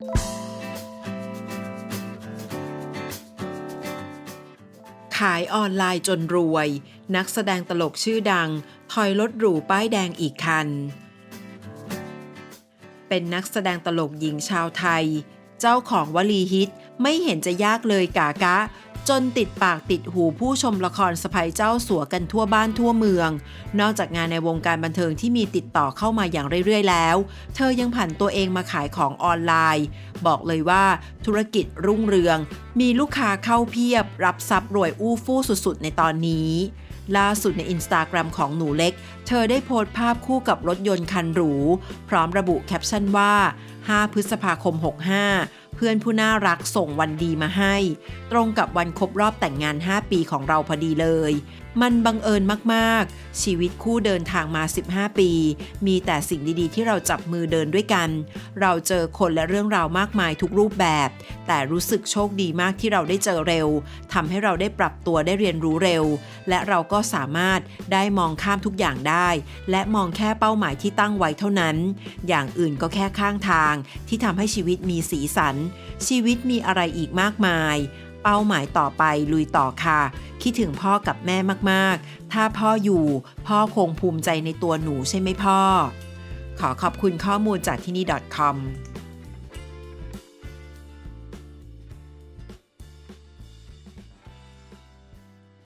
ขายออนไลน์จนรวย นักแสดงตลกชื่อดัง ถอยรถหรูป้ายแดงอีกคัน เป็นนักแสดงตลกหญิงชาวไทย เจ้าของวลีฮิตไม่เห็นจะยากเลยกากะ จนติดปากติดหูผู้ชมละครสะพยเจ้าสัวกันทั่วบ้านทั่วเมือง นอกจากงานในวงการบันเทิงที่มีติดต่อเข้ามาอย่างเรื่อยๆ แล้ว เธอยังผันตัวเองมาขายของออนไลน์ บอกเลยว่าธุรกิจรุ่งเรือง มีลูกค้าเข้าเพียบ รับทรัพย์รวยอู้ฟู่สุดๆ ในตอนนี้ ล่าสุดในอินสตาแกรมของหนูเล็ก เธอได้โพสต์ภาพคู่กับรถยนต์คันหรู พร้อมระบุแคปชั่นว่า 5 พฤษภาคม 65เพื่อนผู้น่ารักส่งวันดีมาให้ ตรงกับวันครบรอบแต่งงาน 5 ปีของเราพอดีเลย มันบังเอิญมากๆ ชีวิตคู่เดินทางมา 15 ปี มีแต่สิ่งดีๆ ที่เราจับมือเดินด้วยกัน เราเจอคนและเรื่องราวมากมายทุกรูปแบบ แต่รู้สึกโชคดีมากที่เราได้เจอเร็วทำให้เราได้ปรับตัวได้เรียนรู้เร็ว และเราก็สามารถได้มองข้ามทุกอย่างได้ และมองแค่เป้าหมายที่ตั้งไว้เท่านั้น อย่างอื่นก็แค่ข้างทางที่ทำให้ชีวิตมีสีสันชีวิตมีอะไรอีกมากมาย เป้าหมายต่อไปลุยต่อค่ะ คิดถึงพ่อกับแม่มากๆ ถ้าพ่ออยู่ พ่อคงภูมิใจในตัวหนูใช่ไหมพ่อ ขอขอบคุณข้อมูลจากที่นี่ .com